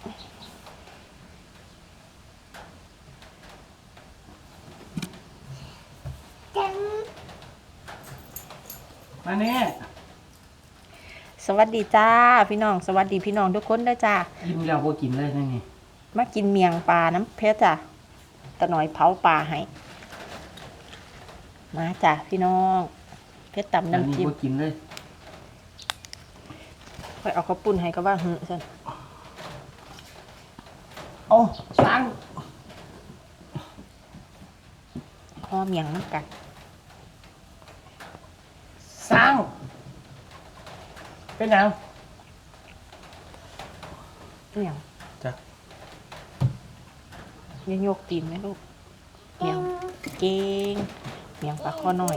มาแน่สวัสดีจ้า พี่น้องสวัสดีพี่น้องทุกคนด้วยจ้ายิ้มแล้วบ่กินเลยนั่นนี่มากินเมียงปลาน้ำเพชรจ้ะตะหน่อยเผาปลาให้มาจ้ะพี่น้อง เพชรตำอันน้ำนี้จิ้มบ่กินเลยค่อยเอาข้าวปุ้นให้ก็ว่าหือซั่น โอ้ช้างห่อเมียงน้ำกันช้างเป็นหยังเมียงจ้ะ อยังโยกตีนไหมลูกเมียงเก่งเมียงปลาข้อน้อย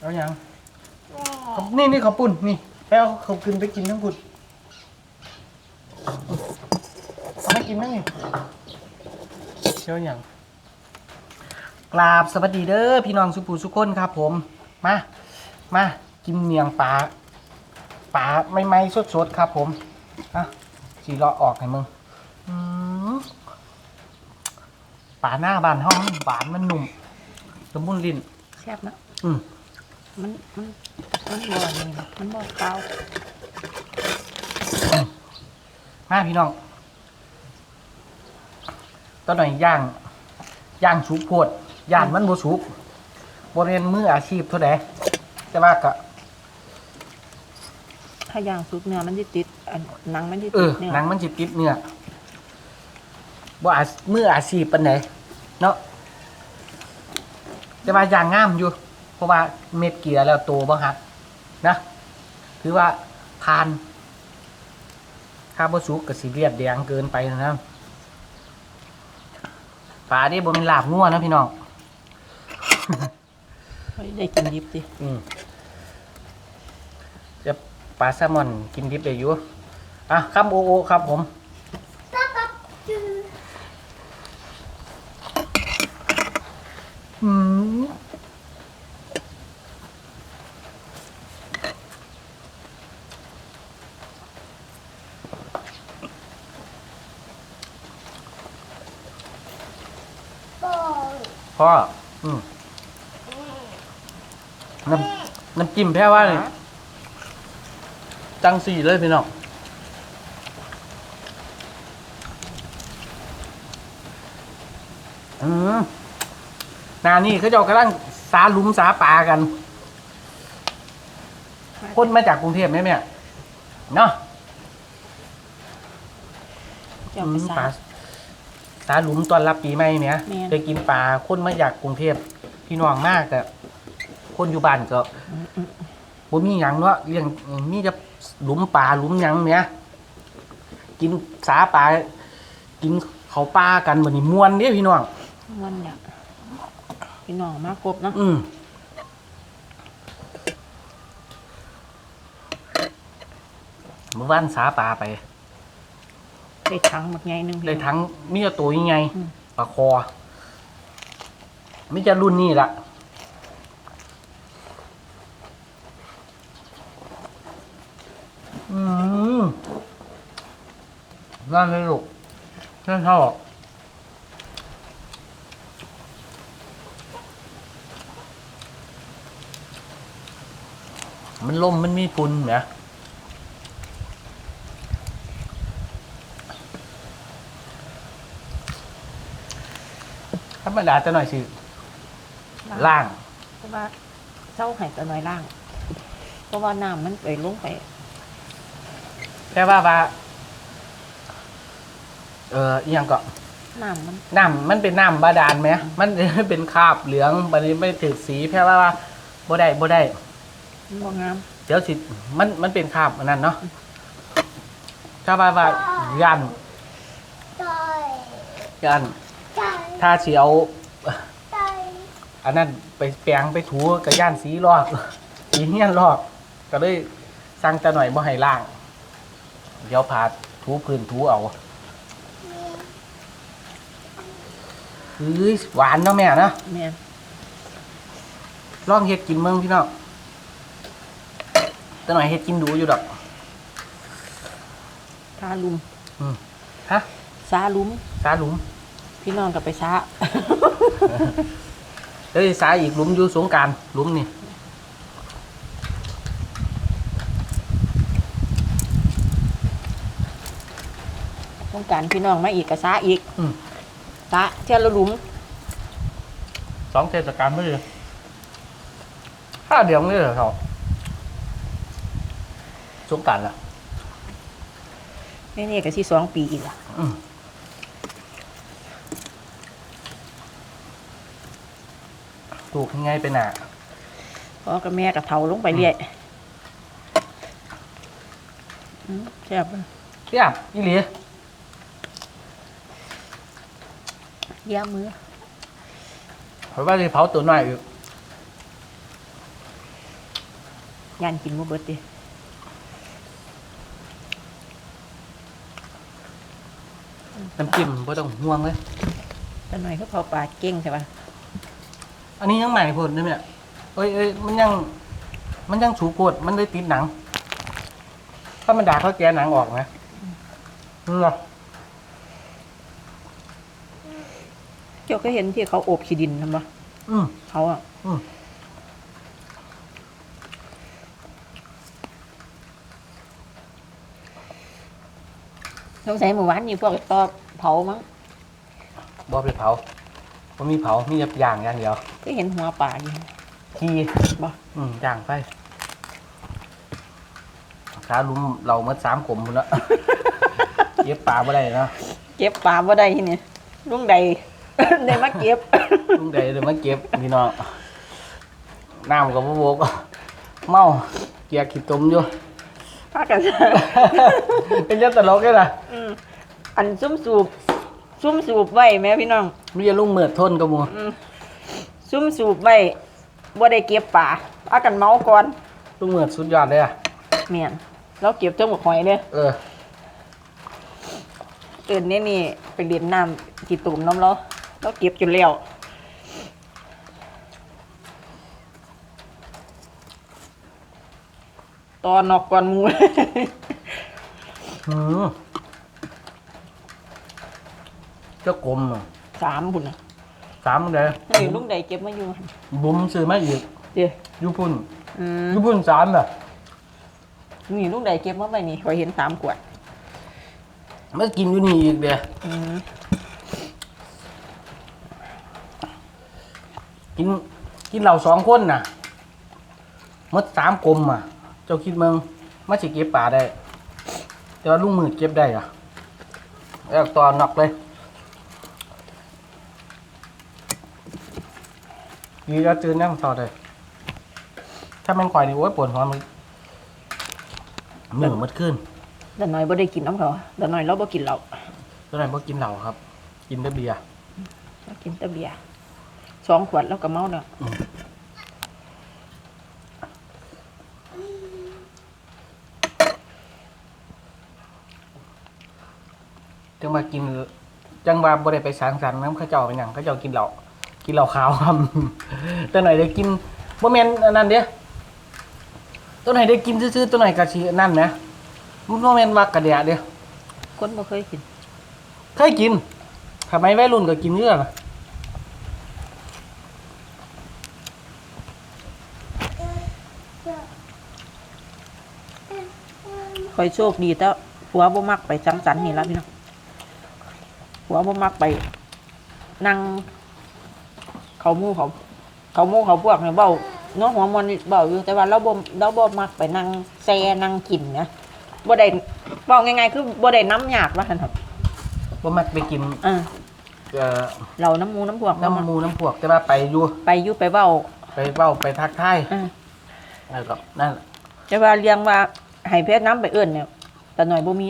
เอาหยังเขานี่นี่เขาวปุ่นนี่ไปเอาเขาวกินไปกินทั้งปุ่นเอาไม่ กินมั้งนี่เชียวหยังกราบสวัสดีเด้อพี่น้องสุปูสุคนครับ ผมมามากินเมียงปลาปลาไม่ไม่สดสดๆครับ ผมอะสีเลาะออกให้มึงอืมปลาหน้าบานห้องหวานมันหนุ่มละมุนลิ้นแซ่บเนอะอืมมันมันมันบ่อนี่นะมันบ่อเปล่ามาพี่น้อง ตอนหน่อยย่างย่างสุกโพดย่านมันบ่สุกบริเวณมืออาชีพเท่าไหร่แต่ว่าก็ ถ้าย่างสุกเนื้อมันจะติดอันหนังมันจะเอติอดเนื้อหนังมันจิติดเนื้อบ่อามืออาชีพปานไหนเนาะแต่ว่าย่างงามอยู่ เพราะว่าเม็ดเกลือแล้วโตบ่หักนะถือว่าทานถ้าบ่สุกก็สิเลียดแดงเกินไปนะ ปลานี่บ่เป็นลาบงัวนะพี่น้องเฮ้ยได้กินดิบดิอืมจะปลาแซลมอนกินดิบได้อยู่อะครับโอโอครับผมอืม พ่ออืมน้ำน้ำจิ้มแพ้ว่าเลยจังสี่เลยพี่น้องอืมนานี่เขาจะกำลังสาหลุมสาปลากัน คนมาจากกรุงเทพไหมเนี่ยเนาะจ้าอืไปมซาปลา สาหลุมตอนรับปีใหม่เนี่ยแม่นไปกินปลาคนมาจากกรุงเทพพี่น้องมากแต่คนอยู่บ้านก็อืมอืมบ่มีหยังเนาะเลี้ยงมีแต่หลุมปลาหลุมหยังเนี่ยกินสาปลากินเขาวปลากันบัดนี้ม่วนเด้พี่น้อง มันเนี่ยพี่น้องมากบเนาะอืมเมื่อวานสาปลาไป ได้ถังหมดไงหนึงได้ทั้งมีแต่ตัวยังไงอืมปลาคอไม่จะรุ่นนี้ละอืมนั่นเลยลูกนั่นชอบมันลมมันมีฝุ่นเนี่ย รรมดาจะหน่อยสิล่าง เพราะว่าเจ้าไห้ตะน้อยล่าง เพราะว่าน้ำมันไปลงไปแค่ว่าว่า เอออหยังก็น้ำมันน้ำมันเป็นน้ำบาดาลไหมมัน เป็นคราบเหลืองบันนี้ไม่ถึกสีแค่ว่าว่าบ่ได้บ่ได้ มันบ่งามเดี๋ยวสิมันมันเป็นคราบอันนั้นเนาะถ้าว่าว่ายันยัน ถ้าเสียวอันนั้นไปแปลงไปถูกับย่านสีลอก สีเฮี้ยนลอก ก็เลยสั่งจะหน่อยบ่ให้ล่าง เดี๋ยวพาถูพื้นถูเอาเฮ้ยหวานเนาะแม่เนาะแม่นลองเฮ็ดกินเมืองพี่น้องแต่หน่อยเฮ็ดกินดูอยู่ดอกทาลุมอืมฮะซาลุ้มสาหลุม พี่น้องกับไปซาเอ้ยสาอีกหลุมอยู่สงกรารหลุมนี่ต้องการพี่น้องมาอีกกับซาอีกอืมซาเที่ยวละหลุมสองเทศกาลไม่เลยห้าเดียวนี่เหรอเขาสงกรารละนี่นี่กับที่สองปีอีกล่ะอืม ถูกยังไงเป็นอะพ่อกับแม่กับเทาลงไปเรื่อยอืมแซ่บเลยเทียบอีหลีเยี่ยมมือเพราะว่าจะเผาตัวน้อยอีกยันกินหมูเบิดดิน้ำจิ้มไม่ต้องห่วงเลยแต่หน่อยเขาเผาปลาเก่งใช่ปะ อันนี้ยังใหม่พอดนะเนี่ยเอ้ยเอ้ยมันยัง มันยังสูโกดมันได้ติดหนัง ถ้ามันด่าเขาแกะหนังออกนะนี่เหรอเจ้าก็เห็นที่เขาโอบขี้ดินทำปะอืม เขาอะอืม สงสัยเมื่อวานนี่พวกตอเผามั้งบอไปเผา ผมมีเผา มีย่างอย่างเดียวก็เห็นหัวปลาอยู่ทีบ่อืมย่างไปขาลุมเราเมื่อสามกลมพุ่นละเย็บปลาไม่ได้เนาะเก็บปลาบ่ได้ที่นี่ลุงใด ได้มาเก็บ ลุงใดเดี๋ยวมันเก็บพี่น้องน้ำกับพวกเมาเกียร์ขีดตมอยู่ พากัน เป็นเจ้าตลกเลยนะอืมอันซุ่มสูบ ซุ่มสูบไว้แม่พี่น้องมีลุงเหมือดทนกับหมูอืมซุ่มสูบไว้บ่ได้เก็บปลาพากันเมาก่อนลุงเหมือดสุดยอดเลยอะเมียนเราเก็บเจ้าหมกหอยเด้อเออเอิ้นนี่นี่ไปเรียนน้ำกี่ตุ่มน้ำเราเราเก็บจนแล้วตอนนอกก่อนหมูหืม เจ้ากลมอะสามพุ่นน่ะสามเลยนี่ลุงใดเก็บมาอยู่หั่นบุ้มซื้อมาอีกเด้ออยูพุ่นอืมอยูพุ่นสามแบบนี่ลุงใดเก็บมาไว้นี่ขอยเห็นสามขวดมากินอยู่นี่อีกเดียอืมกินกินเหล่าสองคนน่ะหมดสามกลมอะ เจ้าคิดเมืองมาสิเก็บป่าได้ แต่ว่าลุงมือเก็บได้อะแล้วตอนนอกเลย ดีแล้วตื่นนั่งต่อเลย ถ้าแม่งควายนี่โอ้ยปวดหัวมันเหนื่อยหมดขึ้นแต่น้อยบ่ได้กินน้ำเขาแต่น้อยเราบ่กินเหล้าตัวไหนบ่กินเหล้าครับ กินแต่เบียร์เรากินแต่เบียร์สองขวดแล้วก็เมาแล้วจังมากินจังมาบ่ได้ไปสร้างสรรค์น้ำเข้าเจ้าเป็นหยังเข้าเจ้ากินเหล้า กินเหล้าขาวครับ ตัวไหนได้กินบ่แม่นอันนั้นเด้ตัวไหนได้กินซื่อๆตัวไหนก็สิอันนั่นแหมมันบ่แม่นว่ากระเดียเด้คนบ่เคยกินเคยกินทำไมวัยรุ่นก็กินเยอะล่ะคอยโชคดีแต่ผัวบ่มักไปสังสรรค์นี่ละพี่น้องผัวบ่มักไปนั่ง เขาหมู่เขา เขาหมู่เขาพวกเนี่ยเบ้าเน้องหัวมันนี่เบ้าอยู่แต่ว่าเราบ่เราบ่มักไปนั่งแซ่นั่งกินนะบ่ได้เว้าง่ายๆคือบ่ได้น้ำยากว่าซั่นครับบ่มักไปกินอ่าเอ่อเราน้ำหมูน้ำพวกบ่มักน้ำหมูน้ำพวกแต่ว่าไปอยู่ไปอยู่ไปเว้าไปเว้าไปทักทายอ่าแล้วก็นั่นแหละแต่ว่าเลี้ยงว่าให้เพชรน้ำไปเอื้อนเนี่ยแต่หน่อยบ่มี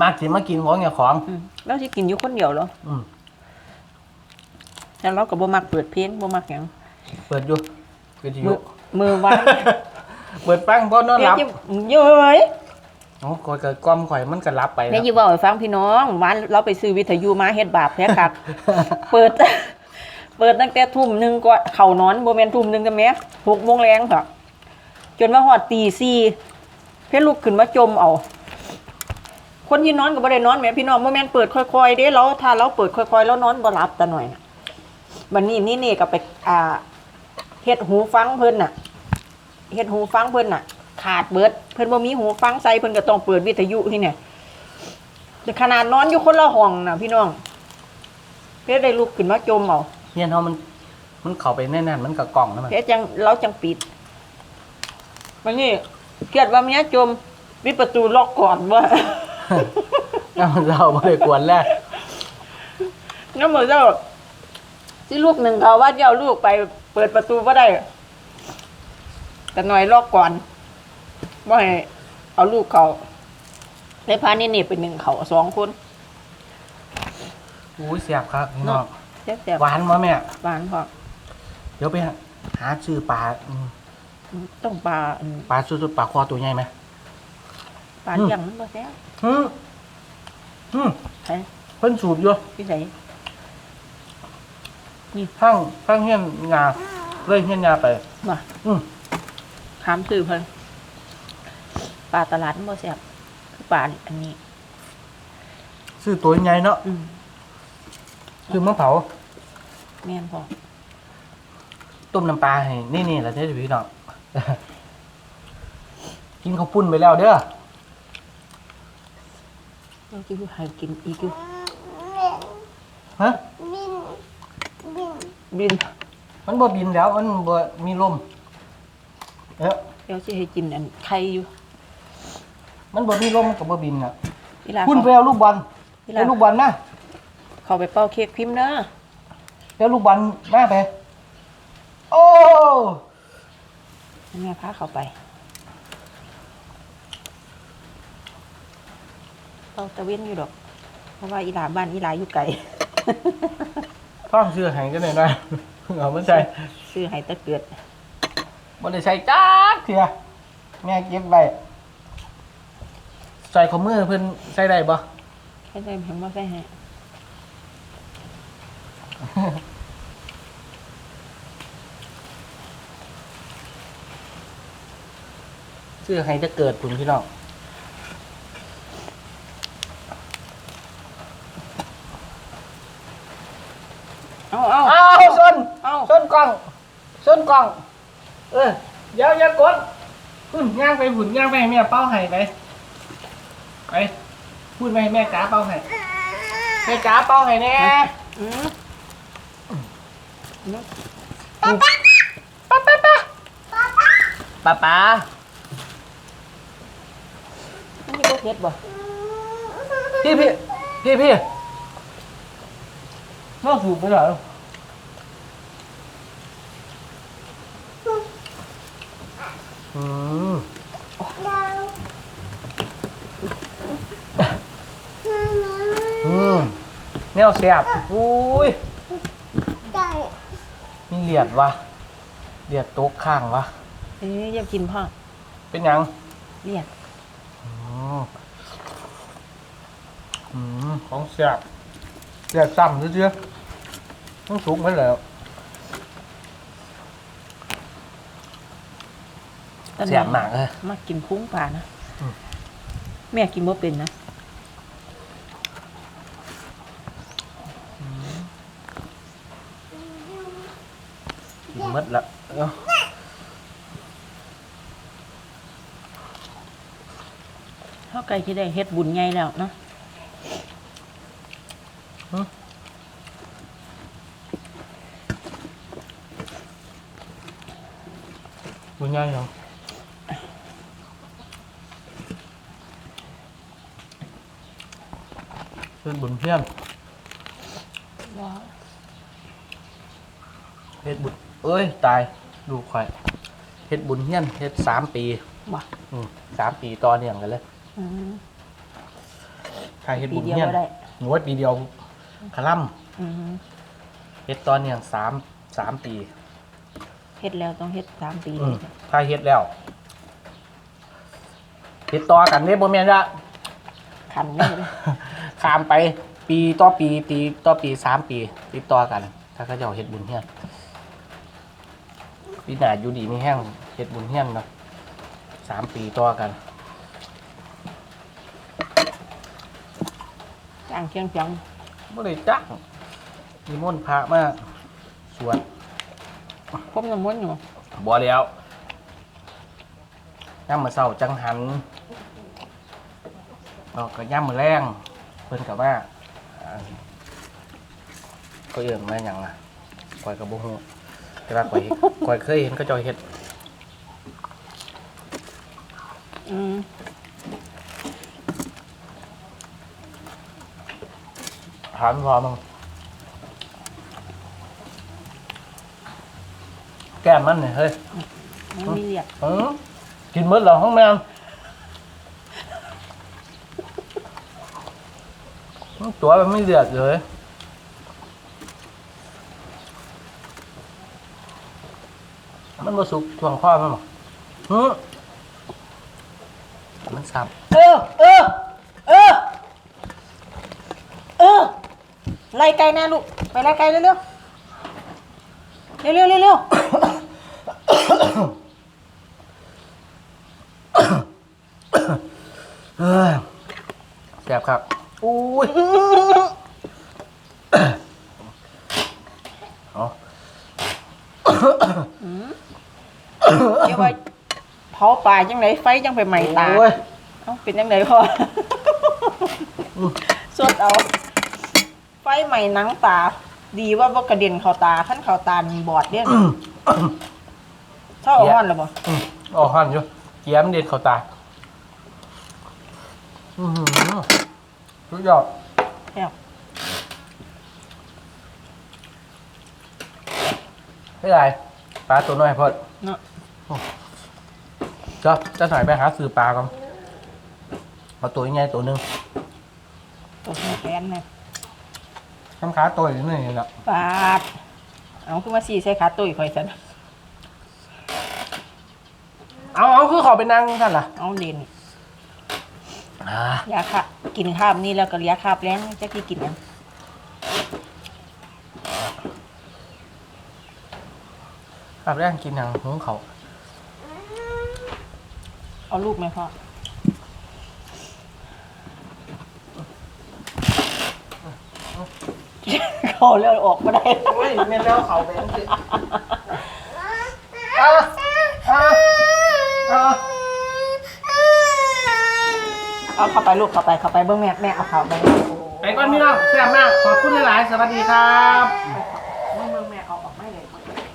มากสิมากินของอย่าของ อืมเราสิกินอยู่คนเดียวเหรออืม แล้วเราก็บ่มักเปิดเพลงบ่มักหยังเปิดอยู่วิทมืยุอมือวานเปิดฟังพอนอนหลับเดี๋ยวเย้ยโอ้คอยเกิดกล้อมข่อยมันก็รับไปเนี่แล้ยวอยู่บอกให้ฟังพี่น้องวานเราไปซื้อวิทยุมาเฮ็ดบาปแท้คัก เปิด เปิดตั้งแต่ทุ่มหนึงก็เข้านอนบ่แม่นทุ่มหนึงกันแหม6โมงแรงค่ะจนว่าฮอดตี4เพิ่นลุกขึ้นมาจมเอา คนที่นอนก็บ่ได้นอนแหม่พี่น้องบ่แม่นเปิดค่อยๆเด้เราถ้าเราเปิดค่อยๆแล้วนอนบ่หลับตาหน่อยน่ะ บัดนี้นี่นี่ก็ไปอ่าเฮ็ดหูฟังเพิ่นน่ะเฮ็ดหูฟังเพิ่นน่ะ ขาดเบิด เพิ่นบ่มีหูฟังใส่เพิ่นก็ต้องเปิดวิทยุที่เนี่ยแต่ขนาดนอนอยู่คนละห้องน่ะ พี่น้องเพิ่นได้ลุกขึ้นมาจมเอาเฮียนเฮามัน มันเข้าไปแน่นๆมันกับกล่องนั่นมันเพิ่นจังเราจังปิดบัดนี้เครียดว่าเมียจมปิดประตูล็อกก่อนว่าแล้วเราบ่ได้กวนแล้วงั้นเหมือนเจ้า ที่ลูกหนึ่งเขาว่าจะเอาลูกไปเปิดประตูก็ได้ แต่หน่อยลอกก่อนว่าให้เอาลูกเขาในพานี่นี่เป็นหนึ่งเขาสองคนอุ้ยเสียบครับพี่น้องแซ่บแต่หวานบ่แม่หวานพอเดี๋ยวไปหาชื่อปลาอืมต้องปลาอืมปลาสุดๆปลาคอตัวใหญ่ไหมปลาอืมเลี้ยงมันบ่แซ่บฮึฮึใช่เพิ่นสูบอยู่พี่ใส่ข้างข้างเฮียนงาเลยเฮียนงาไปมาอืมถามซื้อเพิ่นปลาตลาดมันบ่แซ่บคือปลาอันนี้ ซื้อตัวใหญ่เนาะอืมซื้อมะเผาแม่นพอต้มน้ำปลาให้นี่นี่แหละเด้อพี่น้อง กินข้าวปุ้นไปแล้วเด้อเราจะให้กินอีกอยู่ฮะ บิน มันบ่บินแล้วมันบ่มีลมเอ๊ะเดี๋ยวจะให้กินอันไข่อยู่มันบ่มีลมมันก็บ่บินอะเวลาคุณเขาไปเอาลูกบอลเวลาเอาลูกบอลนะเขาไปเป่าเค้กพิมพ์เนอะไปเอาลูกบอลมาไป โอ้แม่พาเขาไป เป่าตะเวนอยู่ดอก เพราะว่าอีหลาบ้านอีหลาอยู่ไกล ท้องซื้อให้กันหน่อยนะเพิ่งเอามาใส่ซื้อให้แตะเกิดบ่ได้ใส่จักเถียแม่เก็บไว้ใส่ข้อมือเพิ่นใส่ได้บ่แค่ใจเพียงว่าใส่ให้ซื้อให้จะเกิดคุณพี่น้อง เอาเอา อ้าวส้น เอา ส้นกล้องส้น กล้อง เออเดี๋ยวอย่ากดพุ่นย่างไปหุ่นย่างไปให้แม่เป้าให้ไปไปพูดไปให้แม่จ๋าเป้าให้แม่จ๋าเป้าให้แน่อืมป้าป้าป้าป้าป้าป้าป้าอันนี้ก็เผ็ดบ่พี่พี่พี่พี่น่าสูบไปเหรอ มอืมแนวเสียบอุ้ยมีเหลียดวะเหลียดโต๊ะข้างวะเอ๊ยอยากกินพ่อเป็นหยังเรียกอืมอืมของเสียบเสียบซ้ำเรื่อยๆต้องสุกไปแล้ว เสียบหนักเลยมากินพุ้งปลานะอืมแม่กินบ่เป็นนะกินหมดละเอ้าเฮาไก่ที่ได้เฮ็ดบุญใหญ่แล้วเนาะบุญใหญ่เหรอ เป็นบุญเพี้ยนว้าวเฮ็ดบุญเอ้ย ตายดูข่อยเฮ็ดบุญเฮี้ยนเฮ็ดสามปีบ่อืมสามปีต่อเนื่องกันเลยอืมใครเฮ็ดปีบุญเดียวเฮี้ยนก็ได้หนูว่าปีเดียวคลั่มอืมเฮ็ดต่อเนื่องสามสามปีเฮ็ดแล้วต้องเฮ็ดสามปีอืมถ้าเฮ็ดแล้วเฮ็ดต่อกันเด้บ่แม่นว่าขันไม่เลย ข้ามไปปีต่อปีปีต่อปีสามปีติดต่อกัน ถ้าเขาเจ้าเฮ็ดบุญเฮียนปีหน้าอยู่ดีมีแห้งเฮ็ดบุญเฮียนเนาะสามปีต่อกันจ้างเชียงจังไม่ได้จ้างมีมนต์พระมาสวดพบน้ำมนต์อยู่บ่แล้วย่ำมือเศร้าจังหันเราก็ย่ำมือแรงเพิ่นกับว่าอ่าก็เอื่นมาอย่างอะคอยกับบุหูแต่ว่าคอยคอยเคยเห็นเขาเจอยเฮ็ดอืมถามพอมึงแก้มมันเนี่ยเฮ้ยมันมีเรียกเออกินมื้อเหรอห้องแม ตัวมันไม่เดือดเลยมันมาสุกช่วงข้อมันหรอฮึมันสับ เออ เออ เออ เออ ไล่ไก่แน่ลูก ไปไล่ไก่เร็วเร็วเร็วเร็วเร็วเร็วเออแซ่บครับ อุ้ยเอาเดี๋ยวว่าเผาป่าจังไหนไฟจังไปไหม้ตาโอ้ยเอ้าเป็นจังไหนพ่อสดเอา ไฟไหม้หนังตา ดีว่าบ่กระเด็นเข้าตาขั้นเข้าตานี่บอดเด้อเท่าเอาฮ้อนแล้วบ่อืมออกหันอยู่เกียมนเด็ดเข้าตา อือหือ สุดยอดแซ่บไม่ไรปลาตัวน้อยพอดเนาะจ้าจะหน่อยไปหาซื้อปลากันเอาตัวใหญ่ตัวหนึ่งตัวแขนนะทำขาตัวอยู่นี่แหละปาดเอาขึ้นมาสี่ใส่ขาตุ้ยข่อยสันเอาเอาคือขอไปนั่งท่านล่ะ เอาเด่นอ่ายาค่ะ กินข้าวนี่แล้วก็ยาคาบแรงจะกี่กินหยังครับแรกกินอย่างหุงเขาวเอาลูกไหมพ่อเขาเลือดออกมาได้โอ้ยเมนแล้วเขาไปอังกฤษอะอะอะ เอาเข้าไปลูกเข้าไปเข้าไปเบิ้งแม่แม่เอาเข้าไป ไปก่อนพี่น้องแซ่บมาก ขอบคุณหลายๆ สวัสดีครับ